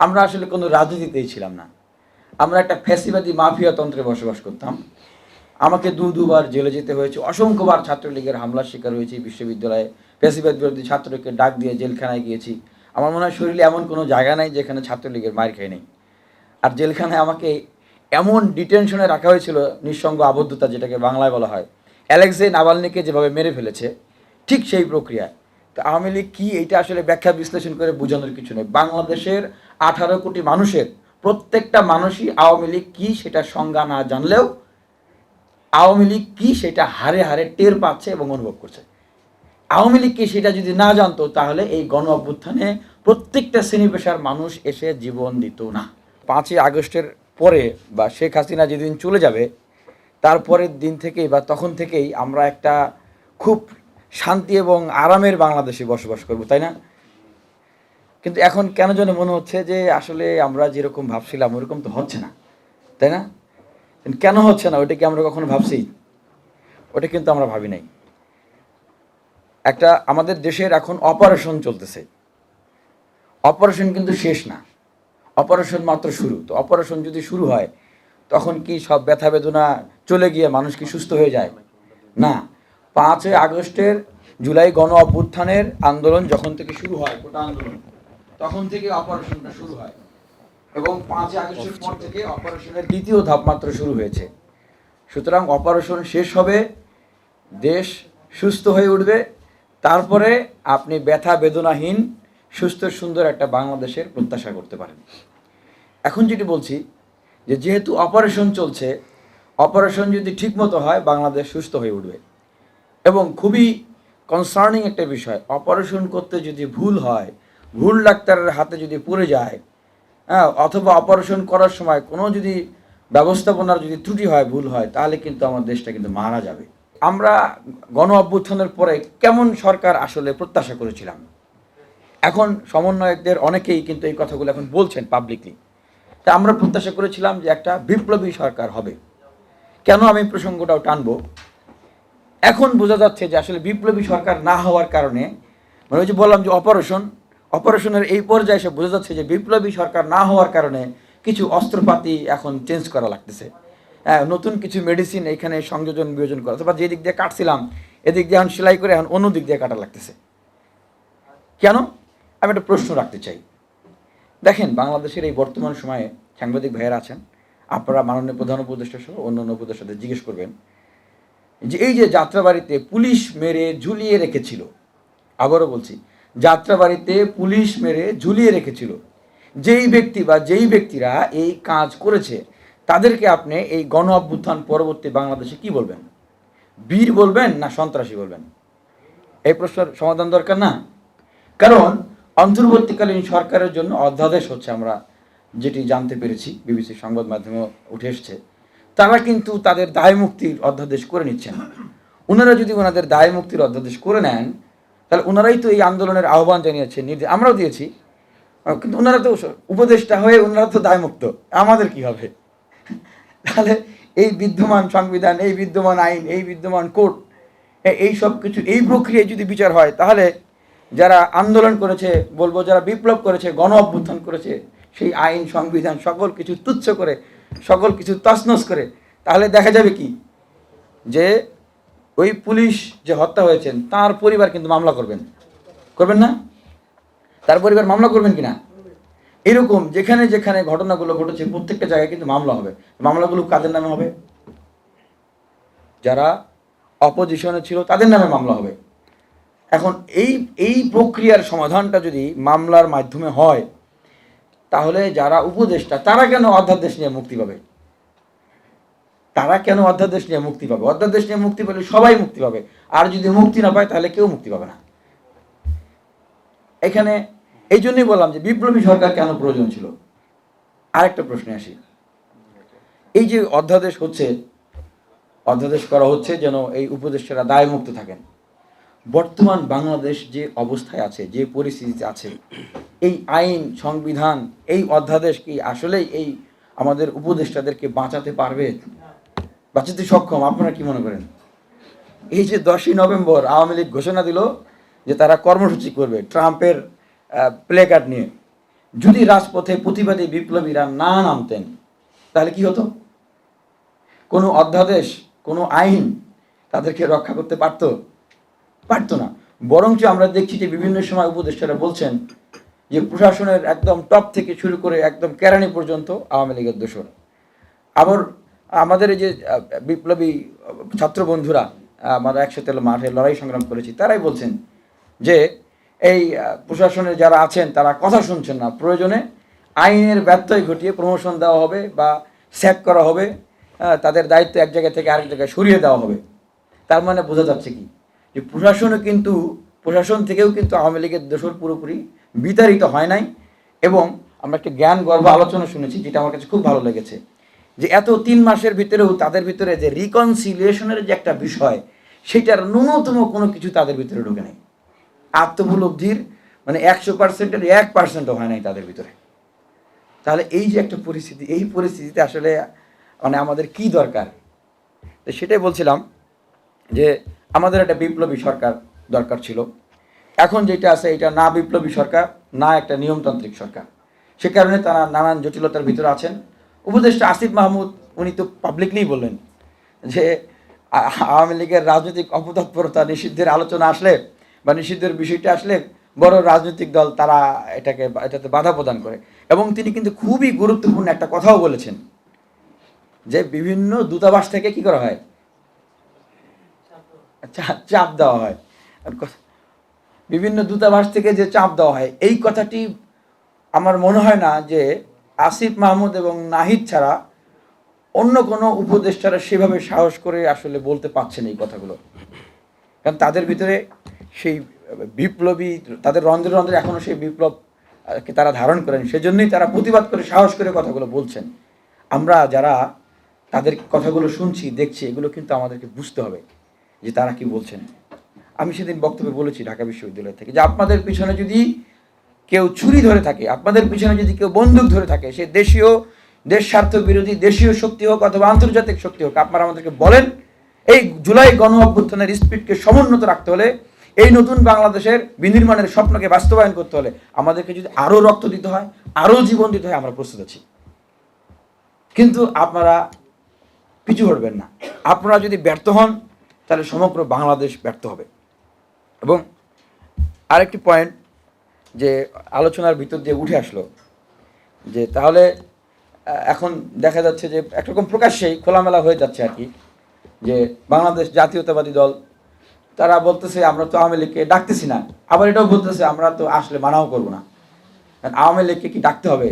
আমরা আসলে কোনো রাজনীতিতেই ছিলাম না। আমরা একটা ফ্যাসিবাদী মাফিয়া তন্ত্রে বসবাস করতাম। আমাকে দু দুবার জেলে যেতে হয়েছে। অসংখ্যবার ছাত্রলীগের হামলার শিকার হয়েছি বিশ্ববিদ্যালয়ে। ফ্যাসিবাদ বিরোধী ছাত্রকে ডাক দিয়ে জেলখানায় গিয়েছি। আমার মনে হয় শরীরে এমন কোনো জায়গা নাই যেখানে ছাত্রলীগের মার খেয়ে নেই। আর জেলখানায় আমাকে এমন ডিটেনশনে রাখা হয়েছিল, নিঃসঙ্গ আবদ্ধতা যেটাকে বাংলায় বলা হয়। অ্যালেক্সে নাবালনিকে যেভাবে মেরে ফেলেছে, ঠিক সেই প্রক্রিয়া তো আওয়ামী লীগ কী এইটা আসলে ব্যাখ্যা বিশ্লেষণ করে বোঝানোর কিছু নেই। বাংলাদেশের আঠারো কোটি মানুষের, প্রত্যেকটা মানুষই আওয়ামী লীগ কী সেটা সংজ্ঞা না জানলেও আওয়ামী লীগ কী সেটা হারে হারে টের পাচ্ছে এবং অনুভব করছে। আওয়ামী লীগকে সেটা যদি না জানতো, তাহলে এই গণ অভ্যুত্থানে প্রত্যেকটা শ্রেণি পেশার মানুষ এসে জীবন দিত না। পাঁচই আগস্টের পরে বা শেখ হাসিনা যেদিন চলে যাবে, তারপরের দিন থেকেই বা তখন থেকেই আমরা একটা খুব শান্তি এবং আরামের বাংলাদেশে বসবাস করব, তাই না? কিন্তু এখন কেন যেন মনে হচ্ছে যে আসলে আমরা যেরকম ভাবছিলাম, ওরকম তো হচ্ছে না। তাই না? কেন হচ্ছে না ওটা কি আমরা কখনো ভাবছি? ওটা কিন্তু আমরা ভাবি নাই। একটা আমাদের দেশের এখন অপারেশন চলতেছে। অপারেশন কিন্তু শেষ না। অপারেশন মাত্র শুরু। তো অপারেশন যদি শুরু হয়, তখন কি সব ব্যথা বেদনা চলে গিয়ে মানুষ কি সুস্থ হয়ে যায়? না। পাঁচই আগস্টের জুলাই গণ অভ্যুত্থানের আন্দোলন যখন থেকে শুরু হয়, গোটা আন্দোলন। তখন থেকে অপারেশনটা শুরু হয়। এবং পাঁচ আগস্টের পর থেকে অপারেশনের দ্বিতীয় ধাপ মাত্র শুরু হয়েছে। সুতরাং অপারেশন শেষ হবে, দেশ সুস্থ হয়ে উঠবে, তারপরে আপনি ব্যথা বেদনাহীন, সুস্থ সুন্দর একটা বাংলাদেশের প্রত্যাশা করতে পারেন। এখন যেটি বলছি, যে যেহেতু অপারেশন চলছে অপারেশন যদি ঠিকমতো হয়, বাংলাদেশ সুস্থ হয়ে উঠবে। এবং খুবই কনসার্নিং একটা বিষয় অপারেশন করতে যদি ভুল হয় ভুল ডাক্তারের হাতে যদি পড়ে যায় হ্যাঁ অথবা অপারেশন করার সময় কোনো যদি ব্যবস্থাপনার যদি ত্রুটি হয়, ভুল হয়, তাহলে কিন্তু আমার দেশটা কিন্তু মারা যাবে। আমরা গণ অভ্যুত্থানের পরে কেমন সরকার আসলে প্রত্যাশা করেছিলাম? এখন সমন্বয়কদের অনেকেই কিন্তু এই কথাগুলো এখন বলছেন পাবলিকলি তা আমরা প্রত্যাশা করেছিলাম যে একটা বিপ্লবী সরকার হবে। কেন আমি প্রসঙ্গটাও টানবো? এখন বোঝা যাচ্ছে যে আসলে বিপ্লবী সরকার না হওয়ার কারণে মানে ওই যে বললাম যে অপারেশন অপারেশনের এই পর্যায়ে এসে বোঝা যাচ্ছে যে বিপ্লবী সরকার না হওয়ার কারণে কিছু অস্ত্রপাতি এখন চেঞ্জ করা লাগতেছে। হ্যাঁ নতুন কিছু মেডিসিন এখানে সংযোজন, বিয়োজন করা। অথবা যে দিক দিয়ে কাটছিলাম, এদিক দিয়ে এখন সেলাই করে এখন অন্য দিক দিয়ে কাটা লাগতেছে। কেন? আমি একটা প্রশ্ন রাখতে চাই। দেখেন, বাংলাদেশের এই বর্তমান সময়ে সাংবাদিক ভাইয়েরা আছেন। আপনারা মাননীয় প্রধান উপদেষ্টা সহ অন্যান্য উপদেষ্টাদের জিজ্ঞেস করবেন যে এই যে যাত্রাবাড়িতে পুলিশ মেরে ঝুলিয়ে রেখেছিল, আবারও বলছি যাত্রাবাড়িতে পুলিশ মেরে ঝুলিয়ে রেখেছিল। যেই ব্যক্তি বা যেই ব্যক্তিরা এই কাজ করেছে, তাদেরকে আপনি এই গণ অভ্যুত্থান পরবর্তী বাংলাদেশে কি বলবেন? বীর বলবেন না সন্ত্রাসী বলবেন? এই প্রশ্নের সমাধান দরকার না? কারণ অন্তর্বর্তীকালীন সরকারের জন্য অধ্যাদেশ হচ্ছে আমরা যেটি জানতে পেরেছি, বিবিসি সংবাদ মাধ্যমে উঠে এসছে। তারা কিন্তু তাদের দায় মুক্তির অধ্যাদেশ করে নিচ্ছেন। ওনারা যদি ওনাদের দায় মুক্তির অধ্যাদেশ করে নেন তাহলে ওনারাই তো এই আন্দোলনের আহ্বান জানিয়েছেন নির্দেশ আমরাও দিয়েছি। কিন্তু ওনারা তো উপদেষ্টা হয়ে ওনারা তো দায়মুক্ত, আমাদের কি হবে? তাহলে এই বিদ্যমান সংবিধান, এই বিদ্যমান আইন, এই বিদ্যমান কোর্ট এই সব কিছু, এই প্রক্রিয়ায় যদি বিচার হয়, তাহলে যারা আন্দোলন করেছে, বলব যারা বিপ্লব করেছে, গণ অভ্যুত্থান করেছে, সেই আইন, সংবিধান সকল কিছু তুচ্ছ করে, সকল কিছু তছনছ করে, তাহলে দেখা যাবে কি? যে ওই পুলিশ যে হত্যা হয়েছেন, তার পরিবার কিন্তু মামলা করবেন। করবেন না? তার পরিবার মামলা করবেন কি না এরকম যেখানে যেখানে ঘটনাগুলো ঘটেছে, প্রত্যেকটা জায়গায় কিন্তু মামলা হবে। মামলাগুলো কাদের নামে হবে? যারা অপোজিশনে ছিল, তাদের নামে মামলা হবে। এখন এই এই প্রক্রিয়ার সমাধানটা যদি মামলার মাধ্যমে হয়, তাহলে যারা উপদেষ্টা, তারা কেন অধ্যাদেশ নিয়ে মুক্তি পাবে? তারা কেন অধ্যাদেশ নিয়ে মুক্তি পাবে? অধ্যাদেশ নিয়ে মুক্তি পেলে সবাই মুক্তি পাবে। আর যদি মুক্তি না পায়, তাহলে কেউ মুক্তি পাবে না। এখানে এই জন্যই বললাম যে বিপ্লবী সরকার কেন প্রয়োজন ছিল? আরেকটা প্রশ্নে আসি। এই যে অধ্যাদেশ হচ্ছে, অধ্যাদেশ করা হচ্ছে যেন এই উপদেষ্টারা দায়মুক্ত থাকেন। বর্তমান বাংলাদেশ যে অবস্থায় আছে, যে পরিস্থিতিতে আছে, এই আইন, সংবিধান, এই অধ্যাদেশ কি আসলেই এই আমাদের উপদেষ্টাদেরকে বাঁচাতে পারবে? বাঁচাতে সক্ষম, আপনারা কি মনে করেন? এই যে দশই নভেম্বর আওয়ামী লীগ ঘোষণা দিল যে তারা কর্মসূচি করবে ট্রাম্পের প্লে কার্ড নিয়ে। যদি রাজপথে প্রতিবাদী বিপ্লবীরা না নামতেন, তাহলে কি হতো? কোনো অধ্যাদেশ, কোনো আইন তাদেরকে রক্ষা করতে পারতো? পারতো না। বরঞ্চ আমরা দেখছি যে বিভিন্ন সময় উপদেষ্টারা বলছেন যে প্রশাসনের একদম টপ থেকে শুরু করে একদম কেরানি পর্যন্ত আওয়ামী লীগের দোষর। আবার আমাদের এই যে বিপ্লবী ছাত্র বন্ধুরা, আমরা একসাথে মাঠে লড়াই সংগ্রাম করেছি, তারাই বলছেন যে এই প্রশাসনে যারা আছেন, তারা কথা শুনছেন না। প্রয়োজনে আইনের ব্যত্যয় ঘটিয়ে প্রমোশন দেওয়া হবে বা স্যাক করা হবে তাদের দায়িত্ব এক জায়গা থেকে আরেক জায়গায় সরিয়ে দেওয়া হবে। তার মানে বোঝা যাচ্ছে কি? যে প্রশাসনও কিন্তু, প্রশাসন থেকেও কিন্তু আওয়ামী লীগের দোষর পুরোপুরি বিতাড়িত হয় নাই এবং আমরা একটা জ্ঞান গর্ব আলোচনা শুনেছি, যেটা আমার কাছে খুব ভালো লেগেছে। যে এত তিন মাসের ভিতরেও তাদের ভিতরে যে রিকনসিলিয়েশনের যে একটা বিষয়, সেটার ন্যূনতম কোনো কিছু তাদের ভিতরে ঢুকে নেই। আত্মপলব্ধির মানে একশো পার্সেন্টের এক পার্সেন্টও হয় নাই তাদের ভিতরে। তাহলে এই যে একটা পরিস্থিতি, এই পরিস্থিতিতে আসলে মানে আমাদের কি দরকার? তো সেটাই বলছিলাম যে আমাদের একটা বিপ্লবী সরকার দরকার ছিল। এখন যেটা আছে এটা না বিপ্লবী সরকার, না একটা নিয়মতান্ত্রিক সরকার। সে কারণে তারা নানান জটিলতার ভিতরে আছেন। উপদেষ্টা আসিফ মাহমুদ, উনি তো পাবলিকলি বললেন যে আওয়ামী লীগের রাজনৈতিক অপতৎপরতা নিষিদ্ধের আলোচনা আসলে বা নিষিদ্ধের বিষয়টা আসলে বড় রাজনৈতিক দল তারা এটাকে, এটাতে বাধা প্রদান করে। এবং তিনি কিন্তু খুবই গুরুত্বপূর্ণ একটা কথাও বলেছেন যে বিভিন্ন দূতাবাস থেকে কি করা হয়? চাপ দেওয়া হয়। বিভিন্ন দূতাবাস থেকে যে চাপ দেওয়া হয়, এই কথাটি আমার মনে হয় না যে আসিফ মাহমুদ এবং নাহিদ ছাড়া অন্য কোনো উপদেষ্টারা সেভাবে সাহস করে আসলে বলতে পারছেন এই কথাগুলো। কারণ তাদের ভিতরে সেই বিপ্লবী, তাদের রন্ধ্রে রন্ধ্রে এখনও সেই বিপ্লব তারা ধারণ করেন, সেজন্যই তারা প্রতিবাদ করে সাহস করে কথাগুলো বলছেন। আমরা যারা তাদের কথাগুলো শুনছি, দেখছি, এগুলো কিন্তু আমাদেরকে বুঝতে হবে যে তারা কি বলছেন। আমি সেদিন বক্তব্যে বলেছি ঢাকা বিশ্ববিদ্যালয় থেকে যে আপনাদের পিছনে যদি কেউ ছুরি ধরে থাকে, আপনাদের পিছনে যদি কেউ বন্দুক ধরে থাকে, সে দেশীয়, দেশ স্বার্থ বিরোধী, দেশীয় শক্তি হোক অথবা আন্তর্জাতিক শক্তি হোক, আপনারা আমাদেরকে বলেন, এই জুলাই গণ অভ্যুত্থানের স্পিডকে সমুন্নত রাখতে হলে, এই নতুন বাংলাদেশের বিনির্মাণের স্বপ্নকে বাস্তবায়ন করতে হলে আমাদেরকে যদি আরও রক্ত দিতে হয়, আরও জীবন দিতে হয়, আমরা প্রস্তুত আছি। কিন্তু আপনারা পিছু হটবেন না। আপনারা যদি ব্যর্থ হন, তাহলে সমগ্র বাংলাদেশ ব্যর্থ হবে। এবং আরেকটি পয়েন্ট যে আলোচনার ভিতর দিয়ে উঠে আসলো। যে তাহলে এখন দেখা যাচ্ছে যে একরকম প্রকাশ্যেই খোলামেলা হয়ে যাচ্ছে আর কি। যে বাংলাদেশ জাতীয়তাবাদী দল, তারা বলতেছে, আমরা তো আওয়ামী লীগকে ডাকতেছি না। আবার এটাও বলতেছে, আমরা তো আসলে মানাও করব না। আওয়ামী লীগকে কি ডাকতে হবে?